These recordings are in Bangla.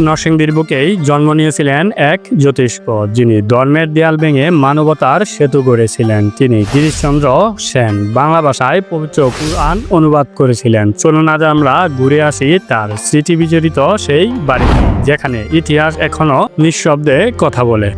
নরসিংদীর বুকেই জন্ম নিয়েছিলেন এক জ্যোতিষ্ক, যিনি ধর্মের দেয়াল ভেঙে মানবতার সেতু গড়েছিলেন। তিনি গিরিশচন্দ্র সেন। বাংলা ভাষায় পবিত্র কুরআন অনুবাদ করেছিলেন। চলুন আজ আমরা ঘুরে আসি তার স্মৃতি বিজড়িত সেই বাড়িতে, যেখানে ইতিহাস এখনও নিঃশব্দে কথা বলে।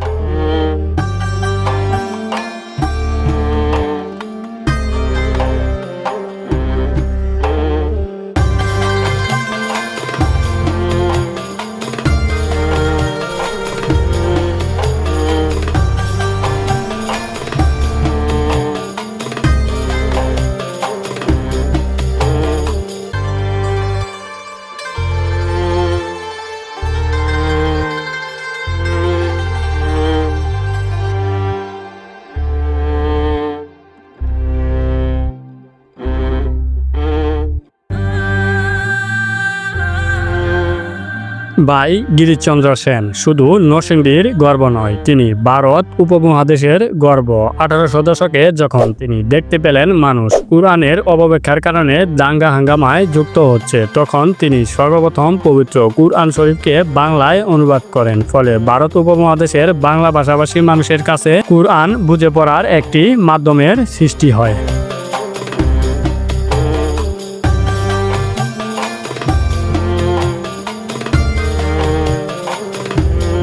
ভাই গিরিশচন্দ্র সেন, শুধু নরসিংদীর গর্ব নয়, তিনি ভারত উপমহাদেশের গর্ব। আঠারোশো দশকে যখন তিনি দেখতে পেলেন মানুষ কুরআনের অববেক্ষার কারণে দাঙ্গা হাঙ্গামায় যুক্ত হচ্ছে, তখন তিনি সর্বপ্রথম পবিত্র কুরআন শরীফকে বাংলায় অনুবাদ করেন। ফলে ভারত উপমহাদেশের বাংলা ভাষাভাষী মানুষের কাছে কুরআন বুঝে পড়ার একটি মাধ্যমের সৃষ্টি হয়।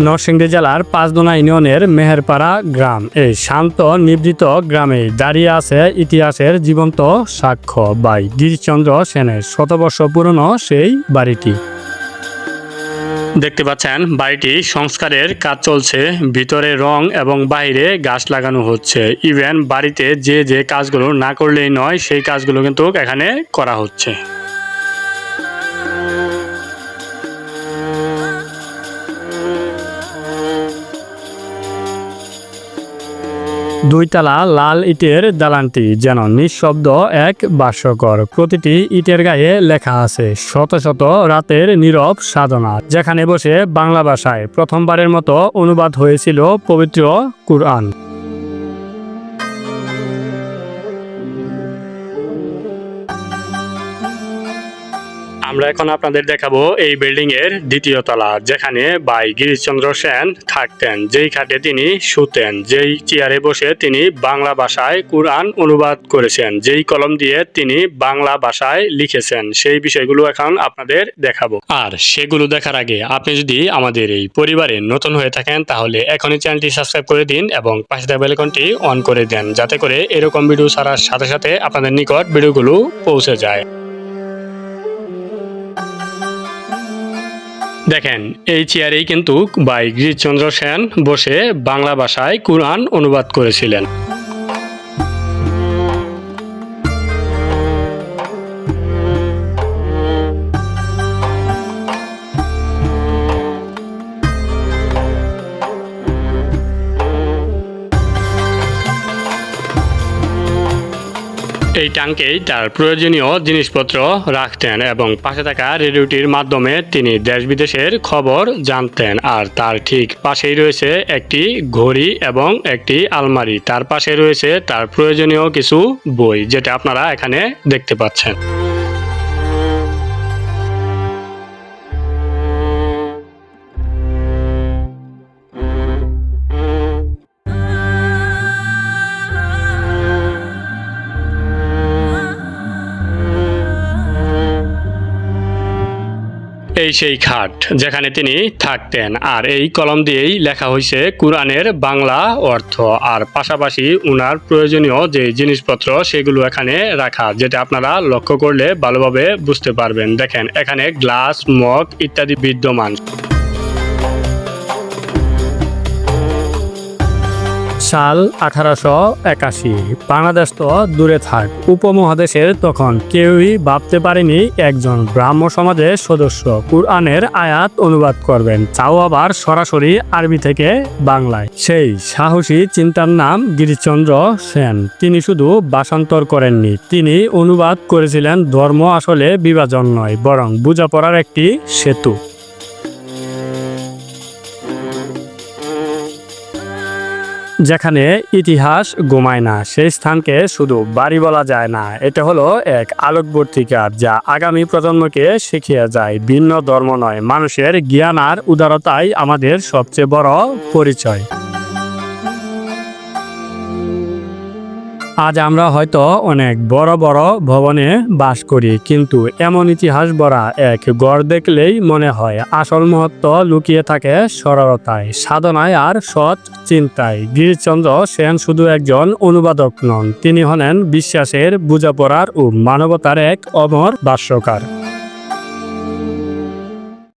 নরসিংদী জেলার পাঁচদোনা ইউনিয়নের মেহেরপাড়া গ্রাম। এই শান্ত, নিবৃত গ্রামে দাঁড়িয়ে আছে ইতিহাসের জীবন্ত সাক্ষ্য বাই গিরিশচন্দ্র সেনের শতবর্ষ পুরনো সেই বাড়িটি। দেখতে পাচ্ছেন, বাড়িটি সংস্কারের কাজ চলছে, ভিতরে রং এবং বাইরে গাছ লাগানো হচ্ছে। ইভেন বাড়িতে যে যে কাজগুলো না করলেই নয়, সেই কাজগুলো কিন্তু এখানে করা হচ্ছে। দুইতলা লাল ইটের দালানটি, যেন নিঃশব্দ এক বাস্যকর প্রতিটি ইটের গায়ে লেখা আছে, শত শত রাতের নীরব সাধনা যেখানে বসে বাংলা ভাষায় প্রথমবারের মতো অনুবাদ হয়েছিল পবিত্র কুরআন। আমরা এখন আপনাদের দেখাবো এই বিল্ডিং এর দ্বিতীয় তলা, যেখানে ভাই গিরিশচন্দ্র সেন থাকতেন, যেই খাটে তিনি শুতেন, যেই চেয়ারে বসে তিনি বাংলা ভাষায় কুরআন অনুবাদ করেছেন, যেই কলম দিয়ে তিনি বাংলা ভাষায় লিখেছেন, সেই বিষয়গুলো এখন আপনাদের দেখাবো। আর সেগুলো দেখার আগে আপনি যদি আমাদের এই পরিবারে নতুন হয়ে থাকেন, তাহলে এখনই চ্যানেলটি সাবস্ক্রাইব করে দিন এবং পাশে বেলকনটি অন করে দেন, যাতে করে এরকম ভিডিও ছাড়ার সাথে সাথে আপনাদের নিকট ভিডিওগুলো পৌঁছে যায়। দেখেন এই চেয়ারেই কিন্তু বাই গিরিশচন্দ্র সেন বসে বাংলা ভাষায় কোরআন অনুবাদ করেছিলেন। এই ট্যাঙ্কেই তার প্রয়োজনীয় জিনিসপত্র রাখতেন এবং পাশে থাকা রেডিওটির মাধ্যমে তিনি দেশ বিদেশের খবর জানতেন। আর তার ঠিক পাশেই রয়েছে একটি ঘড়ি এবং একটি আলমারি। তার পাশে রয়েছে তার প্রয়োজনীয় কিছু বই, যেটা আপনারা এখানে দেখতে পাচ্ছেন। এই সেই খাট যেখানে তিনি থাকতেন। আর এই কলম দিয়েই লেখা হয়েছে কোরআনের বাংলা অর্থ। আর পাশাপাশি উনার প্রয়োজনীয় যে জিনিসপত্র, সেগুলো এখানে রাখা, যেটা আপনারা লক্ষ্য করলে ভালোভাবে বুঝতে পারবেন। দেখেন, এখানে গ্লাস, মগ ইত্যাদি বিদ্যমান। সাল আঠারোশো একাশি। বাংলাদেশ তো দূরে থাক। উপমহাদেশের তখন কেউই ভাবতে পারেনি একজন ব্রাহ্ম সমাজের সদস্য। কুরআনের আয়াত অনুবাদ করবেন। তাও আবার সরাসরি আরবি থেকে বাংলায়। সেই সাহসী চিন্তার নাম গিরিশচন্দ্র সেন। তিনি শুধু ভাষান্তর করেননি, তিনি অনুবাদ করেছিলেন ধর্ম আসলে বিভাজন নয়, বরং বোঝাপড়ার একটি সেতু। যেখানে ইতিহাস ঘুমায় না, সেই স্থানকে শুধু বাড়ি বলা যায় না। এটা হলো এক আলোকবর্তিকার যা আগামী প্রজন্মকে শিখিয়ে যায় ভিন্ন ধর্ম নয়। মানুষের জ্ঞান আর উদারতাই আমাদের সবচেয়ে বড় পরিচয়। আজ আমরা হয়তো অনেক বড় বড় ভবনে বাস করি, কিন্তু এমন ইতিহাস বড়া এক গড় দেখলেই মনে হয় আসল মহত্ব লুকিয়ে থাকে সরলতায়, সাধনায় আর সৎ চিন্তায়। গিরিশচন্দ্র সেন শুধু একজন অনুবাদক নন, তিনি হলেন বিশ্বাসের বোঝাপড়ার ও মানবতার এক অমর ভাষ্যকার।